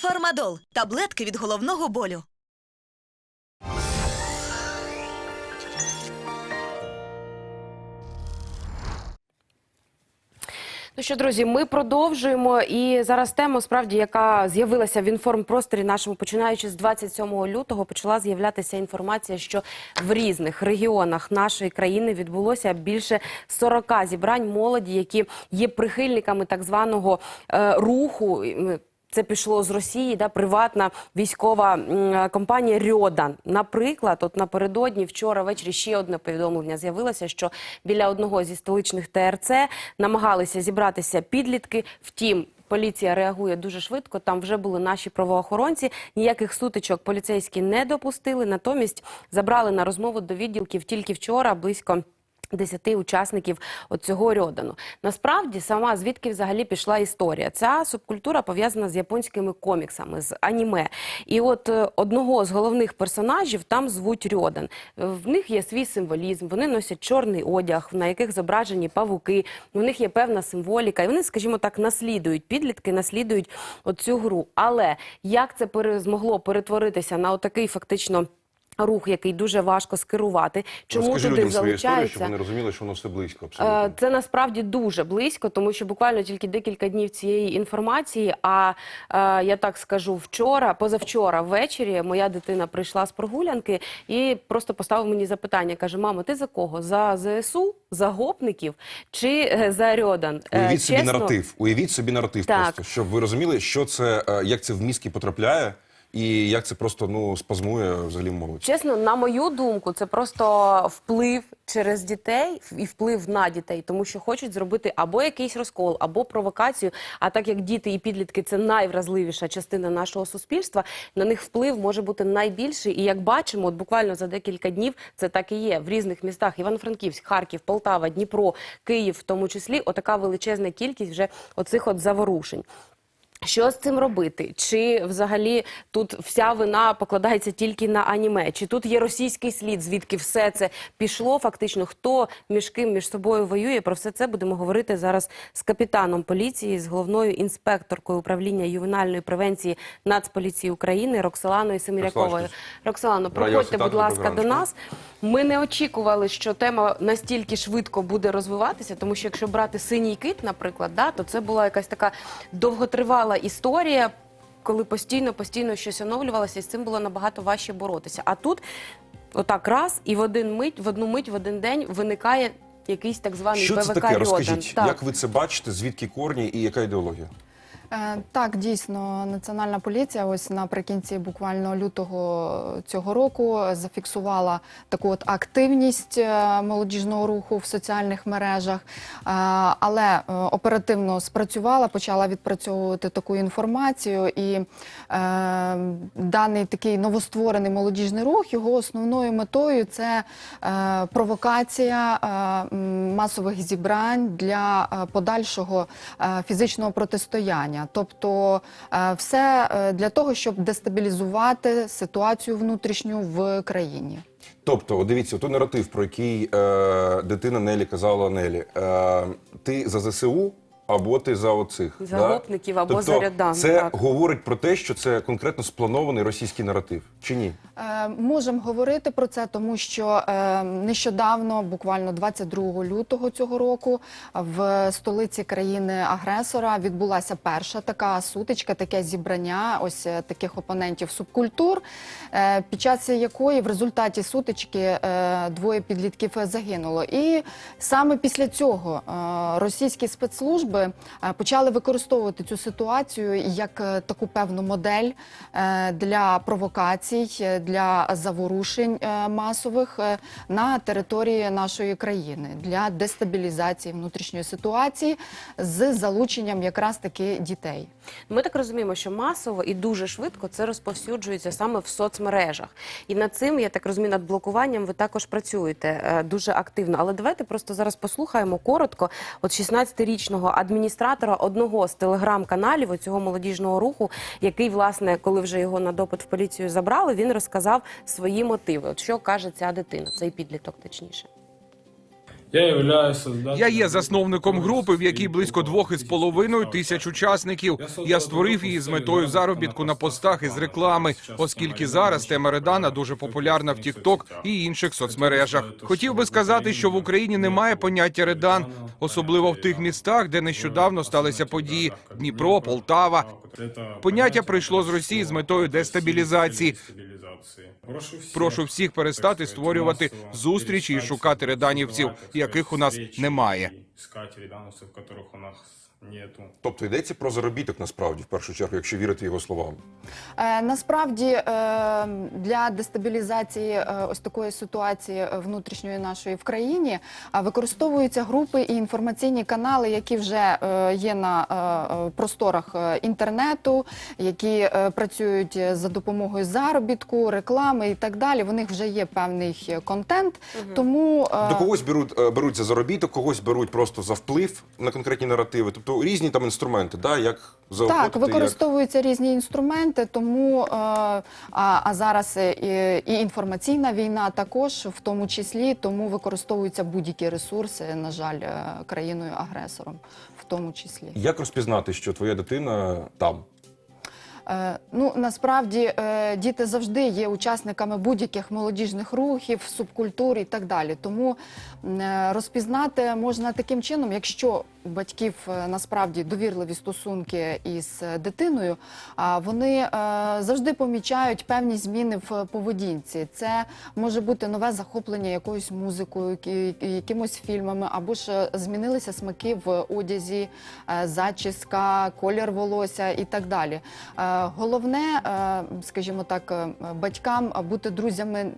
Фармадол таблетки від головного болю. Ну що, друзі, ми продовжуємо. І зараз тема, справді, яка з'явилася в інформпросторі нашому, починаючи з 27 лютого, почала з'являтися інформація, що в різних регіонах нашої країни відбулося більше 40 зібрань молоді, які є прихильниками так званого е, руху. Це пішло з Росії, да, приватна військова компанія Рьодан. Наприклад, от напередодні вчора ввечері ще одне повідомлення з'явилося, що біля одного зі столичних ТРЦ намагалися зібратися підлітки. Втім. Поліція реагує дуже швидко. Там вже були наші правоохоронці. Ніяких сутичок поліцейські не допустили. Натомість забрали на розмову до відділків тільки вчора близько. Десяти учасників цього рьодану. Насправді, сама звідки взагалі пішла історія. Ця субкультура пов'язана з японськими коміксами, з аніме. І от е, одного з головних персонажів там звуть Рьодан. В них є свій символізм, вони носять чорний одяг, на яких зображені павуки. У них є певна символіка, і вони, скажімо так, наслідують підлітки, наслідують оцю гру. Але як це змогло перетворитися на отакий фактично. Рух, який дуже важко скерувати, чому Розкажи туди людям історію, щоб вони розуміли, що воно все близько. Е, Абсолютно. Це насправді дуже близько, тому що буквально тільки декілька днів цієї інформації. А е, я так скажу, вчора, позавчора ввечері, моя дитина прийшла з прогулянки і просто поставив мені запитання. каже: Мамо, ти за кого? За ЗСУ, за гопників чи е, за Рьодан? Уявіть собі наратив. Уявіть собі наратив Так. просто, щоб ви розуміли, що це, як це в мізки потрапляє, і як це просто ну спазмує взагалі молодь. Чесно, на мою думку, це просто вплив через дітей і вплив на дітей, тому що хочуть зробити або якийсь розкол, або провокацію. А так як діти і підлітки це найвразливіша частина нашого суспільства, на них вплив може бути найбільший. І як бачимо, от буквально за декілька днів це так і є в різних містах: Івано-Франківськ, Харків, Полтава, Дніпро, Київ, в тому числі, отака величезна кількість вже оцих от заворушень. Що з цим робити? Чи взагалі тут вся вина покладається тільки на аніме? Чи тут є російський слід, звідки все це пішло? Фактично, хто між ким між собою воює? Про все це будемо говорити зараз з капітаном поліції, з головною інспекторкою управління ювенальної превенції Нацполіції України Роксоланою Семіряковою. Роксолано, проходьте, будь ласка, до нас. Ми не очікували, що тема настільки швидко буде розвиватися, тому що якщо брати синій кит, наприклад, да, то це була якась така довготривала історія, коли постійно, постійно щось оновлювалося, і з цим було набагато важче боротися. А тут отак раз і в один мить, в одну мить, в один день виникає якийсь так званий Що ПВК це таке? Розкажіть, як ви це бачите, звідки корні і яка ідеологія? Е, Так, дійсно, національна поліція ось наприкінці буквально лютого цього року зафіксувала таку от активність е, молодіжного руху в соціальних мережах, Е, але оперативно спрацювала, почала відпрацьовувати таку інформацію. І даний такий новостворений молодіжний рух його основною метою це провокація масових зібрань для подальшого фізичного протистояння. Тобто е, все е, для того, щоб дестабілізувати ситуацію внутрішню в країні. Тобто, дивіться, той наратив, про який е, дитина Нелі казала Нелі. Е, ти за ЗСУ або ти за оцих. За да? або тобто, за рядан, Це так. говорить про те, що це конкретно спланований російський наратив. Чи ні? Е, Можемо говорити про це, тому що е, нещодавно, буквально 22 лютого цього року, в столиці країни-агресора відбулася перша така сутичка, таке зібрання ось е, таких опонентів субкультур, е, під час якої в результаті сутички е, двоє підлітків загинуло. І саме після цього е, російські спецслужби е, почали використовувати цю ситуацію як е, таку певну модель е, для провокацій, для заворушень масових на території нашої країни для дестабілізації внутрішньої ситуації з залученням якраз таки дітей. Ми так розуміємо, що масово і дуже швидко це розповсюджується саме в соцмережах. І над цим, я так розумію, над блокуванням ви також працюєте дуже активно. Але давайте просто зараз послухаємо коротко от 16-річного адміністратора одного з телеграм-каналів цього молодіжного руху, який, власне, коли вже його на допит в поліцію забрали, він розказав свої мотиви. От що каже ця дитина, цей підліток точніше. Я Я є засновником групи, в якій близько двох із половиною тисяч учасників. Я створив її з метою заробітку на постах із реклами, оскільки зараз тема Редана дуже популярна в TikTok і інших соцмережах. Хотів би сказати, що в Україні немає поняття Редан, особливо в тих містах, де нещодавно сталися події Дніпро, Полтава. Поняття прийшло з Росії з метою дестабілізації. Прошу всіх перестати створювати зустрічі і шукати реданівців, яких у нас немає. Нету. Тобто йдеться про заробіток насправді, в першу чергу, якщо вірити його словам. Е, Насправді е, для дестабілізації е, ось такої ситуації е, внутрішньої нашої в країні е, використовуються групи і інформаційні канали, які вже е, є на е, е, просторах інтернету, які е, працюють за допомогою заробітку, реклами і так далі. В них вже є певний контент. Тому е, До когось беруть, беруть за заробіток, когось беруть просто за вплив на конкретні наративи. Тобто різні там інструменти, да, як заохотити, Так, використовуються різні інструменти, тому е, а, а зараз е, і, і інформаційна війна також, в тому числі, тому використовуються будь-які ресурси, на жаль, е, країною-агресором, в тому числі. як, як розпізнати, що твоя дитина там? Е, Ну насправді е, діти завжди є учасниками будь-яких молодіжних рухів, субкультур і так далі. Тому е, розпізнати можна таким чином, якщо у батьків насправді довірливі стосунки із дитиною, а вони завжди помічають певні зміни в поведінці. Це може бути нове захоплення якоюсь музикою, якимось фільмами, або ж змінилися смаки в одязі, зачіска, колір волосся і так далі. Е, Головне, е, скажімо так, е, батькам бути друзями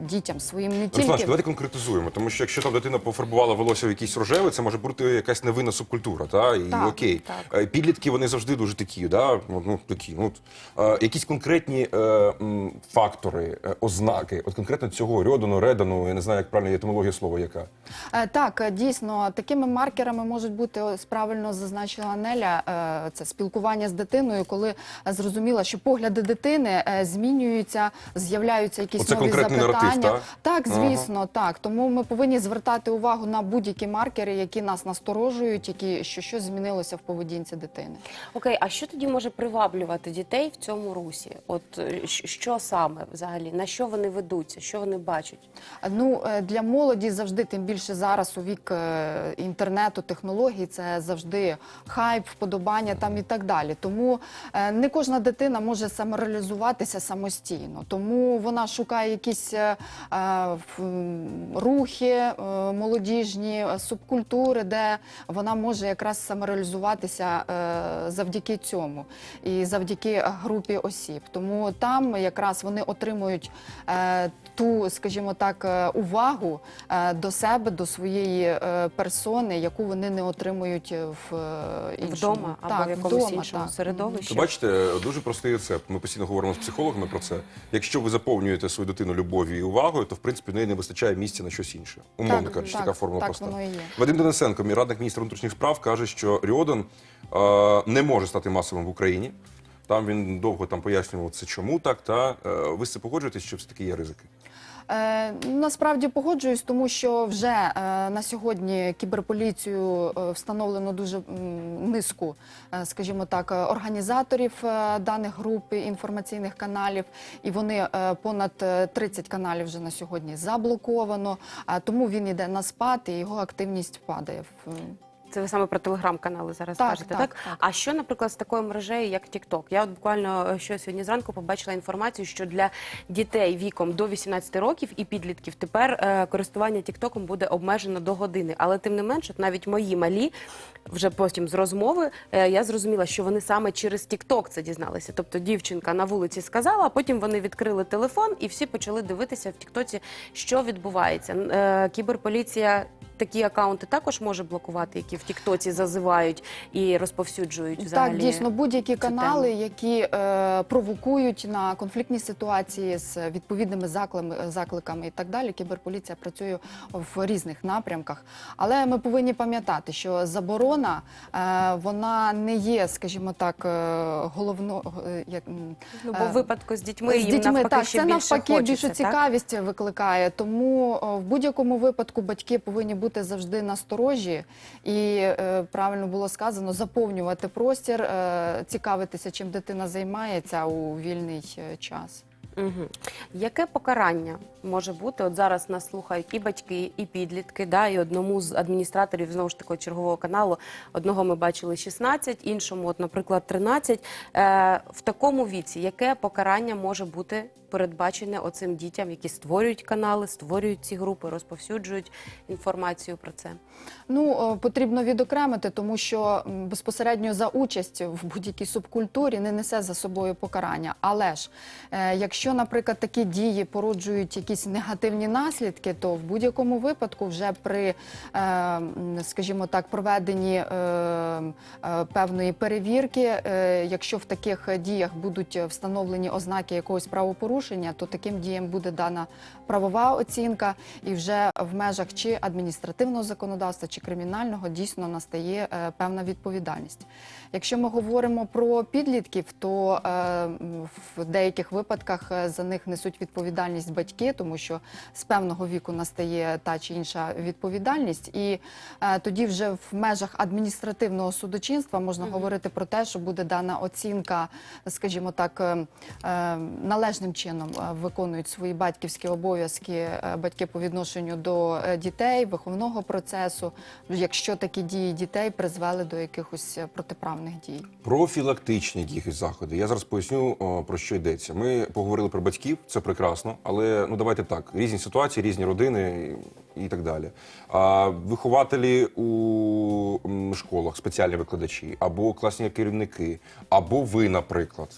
дітям своїм не Руслан, давайте конкретизуємо, тому що якщо там дитина пофарбувала волосся в якийсь рожевий, це може бути якась невинна субкультура, та і Так, окей. так. Е, Підлітки вони завжди дуже такі, да? ну ну, такі. Ну, от, е, якісь конкретні е, м, фактори, е, ознаки, от конкретно цього рьодану, редану, я не знаю, як правильно етимологія слова яка. Е, Так, е, дійсно, такими маркерами можуть бути ось правильно зазначила Неля. е, Це спілкування з дитиною, коли е, зрозуміла, що погляди дитини е, змінюються, з'являються якісь Оце нові конкретний запитання. наратив, так? Так, Ага. звісно, так. Тому ми повинні звертати увагу на будь-які маркери, які нас насторожують, які що щось змінилося в поведінці дитини. Окей, а що тоді може приваблювати дітей в цьому русі? От е, що саме взагалі? На що вони ведуться? Що вони бачать? Ну е, для молоді завжди, тим більше зараз у вік е, інтернету, технологій, це завжди хайп, вподобання там і так далі. Тому не кожна дитина може самореалізуватися самостійно. Тому вона шукає якісь рухи е, молодіжні, е, субкультури, де вона може якраз самореалізуватися е, завдяки цьому і завдяки групі осіб. Тому там якраз вони отримують е, ту, скажімо так, е, увагу е, до себе, до своєї е, персони, яку вони не отримують в е, іншому. Вдома або в якомусь вдома, іншому так. середовищі? Ви бачите, дуже простий рецепт. Ми постійно говоримо з психологами про це. Якщо ви заповнюєте свою дитину любов'ю і увагою, то в принципі в неї не вистачає місця на щось інше. Умовно кажучи, так, така формула так проста. воно і є. Вадим Денисенко, мій радник міністра внутрішніх справ, каже, що Ріодан е, не може стати масовим в Україні. Там він довго там пояснював це чому так. Та е, ви з це погоджуєтесь, що все таки є ризики? Е, насправді погоджуюсь, тому що вже е, на сьогодні кіберполіцію е, встановлено дуже низку, е, скажімо так, е, організаторів е, даних груп інформаційних каналів, і вони е, понад е, 30 каналів вже на сьогодні заблоковано. А тому він йде на спад, і його активність падає. Це ви саме про телеграм-канали зараз Так, кажете, так, так, так. А що, наприклад, з такою мережею, як TikTok? Я от буквально е, що сьогодні зранку побачила інформацію, що для дітей віком до 18 років і підлітків тепер е, користування TikTok буде обмежено до години. Але тим не менш, от навіть мої малі, вже потім з розмови, е, я зрозуміла, що вони саме через TikTok це дізналися. Тобто дівчинка на вулиці сказала, а потім вони відкрили телефон і всі почали дивитися в Тіктоці, що відбувається. Е, Кіберполіція такі акаунти також може блокувати, які в Тіктоці зазивають і розповсюджують взагалі. Так, дійсно, будь-які канали, тему. які е, провокують на конфліктні ситуації з відповідними заклами, закликами і так далі. Кіберполіція працює в різних напрямках. Але ми повинні пам'ятати, що заборона е, вона не є, скажімо так, е, головно е, як Ну, бо е, в випадку з дітьми, з їм дітьми навпаки так, ще це більше навпаки хочеться, більше так? цікавість викликає. Тому в будь-якому випадку батьки повинні бути бути завжди насторожі і е, правильно було сказано, заповнювати простір, е, цікавитися, чим дитина займається у вільний е, час. Угу. Яке покарання може бути? От зараз нас слухають і батьки, і підлітки. Да, і одному з адміністраторів знову ж таки чергового каналу одного ми бачили 16, іншому, от, наприклад, 13. Е, в такому віці яке покарання може бути передбачене оцим дітям, які створюють канали, створюють ці групи, розповсюджують інформацію про це? Ну е, потрібно відокремити, тому що безпосередньо за участь в будь-якій субкультурі не несе за собою покарання. Але ж е, якщо, наприклад, такі дії породжують якісь негативні наслідки, то в будь-якому випадку, вже при, е, скажімо так, проведенні е, е, певної перевірки, якщо в таких діях будуть встановлені ознаки якогось правопорушення, то таким діям буде дана правова оцінка, і вже в межах чи адміністративного законодавства, чи кримінального дійсно настає певна відповідальність. Якщо ми говоримо про підлітків, то в деяких випадках за них несуть відповідальність батьки, тому що з певного віку настає та чи інша відповідальність, і е, тоді вже в межах адміністративного судочинства можна говорити про те, що буде дана оцінка, скажімо так, е, е, належним чином е, виконують свої батьківські обов'язки е, батьки по відношенню до е, дітей, виховного процесу, якщо такі дії дітей призвели до якихось е, протиправних дій. Профілактичні якісь заходи. Я зараз поясню про що йдеться. Ми поговорили про батьків, це прекрасно, але ну давайте так: різні ситуації, різні родини і, і так далі. А вихователі у школах, спеціальні викладачі, або класні керівники, або ви, наприклад.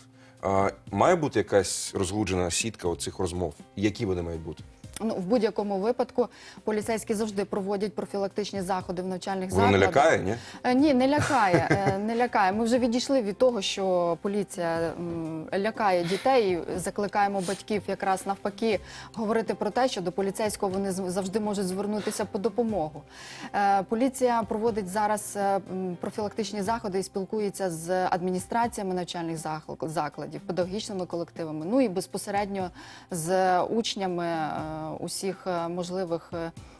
А, має бути якась розгуджена сітка оцих розмов. Які вони мають бути? Ну, в будь-якому випадку поліцейські завжди проводять профілактичні заходи в навчальних Воно не лякає, ні? Е, Ні, не лякає. е, Не лякає. Ми вже відійшли від того, що поліція м, лякає дітей. і Закликаємо батьків якраз навпаки говорити про те, що до поліцейського вони з- завжди можуть звернутися по допомогу. Е, Поліція проводить зараз е, м, профілактичні заходи і спілкується з адміністраціями навчальних захл- закладів, педагогічними колективами, ну і безпосередньо з учнями е, усіх е, можливих.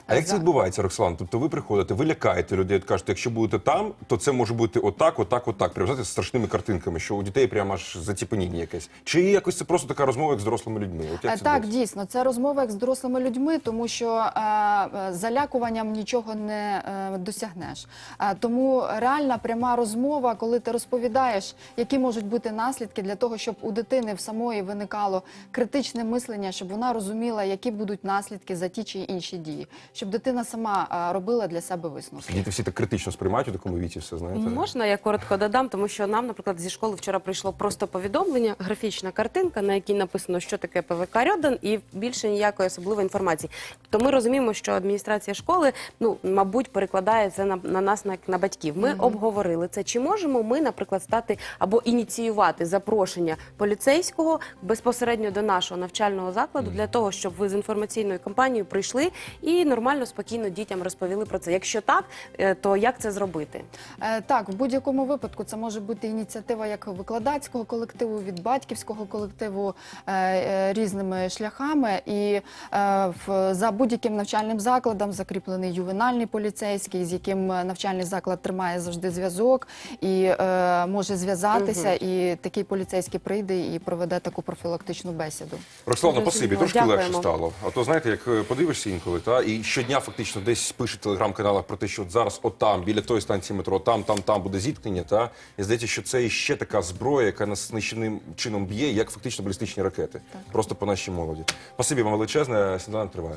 А як це відбувається, Роксолан? Тобто ви приходите, ви лякаєте людей, кажете, якщо будете там, то це може бути отак, отак, отак. Знаєте, з страшними картинками, що у дітей прямо аж заціпеніння якесь. Чи якось це просто така розмова, як з дорослими людьми? От як Е, це Так, відбувається? дійсно, це розмова як з дорослими людьми, тому що е, е, залякуванням нічого не е, досягнеш. Е, тому реальна пряма розмова, коли ти розповідаєш, які можуть бути наслідки для того, щоб у дитини в самої виникало критичне мислення, щоб вона розуміла, які будуть наслідки за ті чи інші дії, щоб дитина сама робила для себе висновки. Діти всі так критично сприймають у такому віці все, знаєте? Можна я коротко додам, тому що нам, наприклад, зі школи вчора прийшло просто повідомлення, графічна картинка, на якій написано, що таке ПВК Рьодан, і більше ніякої особливої інформації. То ми розуміємо, що адміністрація школи, ну мабуть, перекладає це на, на нас, як на батьків. Ми обговорили це. Чи можемо ми, наприклад, стати або ініціювати запрошення поліцейського безпосередньо до нашого навчального закладу для того, щоб ви з інформаційною кампанією прийшли і нормально, спокійно дітям розповіли про це. Якщо так, е, то як це зробити? Е, Так, в будь-якому випадку це може бути ініціатива як викладацького колективу, від батьківського колективу е, е, різними шляхами. І е, в, за будь-яким навчальним закладом закріплений ювенальний поліцейський, з яким е, навчальний заклад тримає завжди зв'язок і е, може зв'язатися. І такий поліцейський прийде і проведе таку профілактичну бесіду. Роксолана, спасибі, трошки Дякуємо. легше стало. А то знаєте, як е, подивишся інколи, та і щодня фактично десь пише в телеграм-каналах про те, що от зараз отам, біля тої станції метро, там, там, там буде зіткнення. Та і здається, що це ще така зброя, яка нас нищівним чином б'є, як фактично балістичні ракети. Просто по нашій молоді. Спасибі вам величезне. Сніданок триває.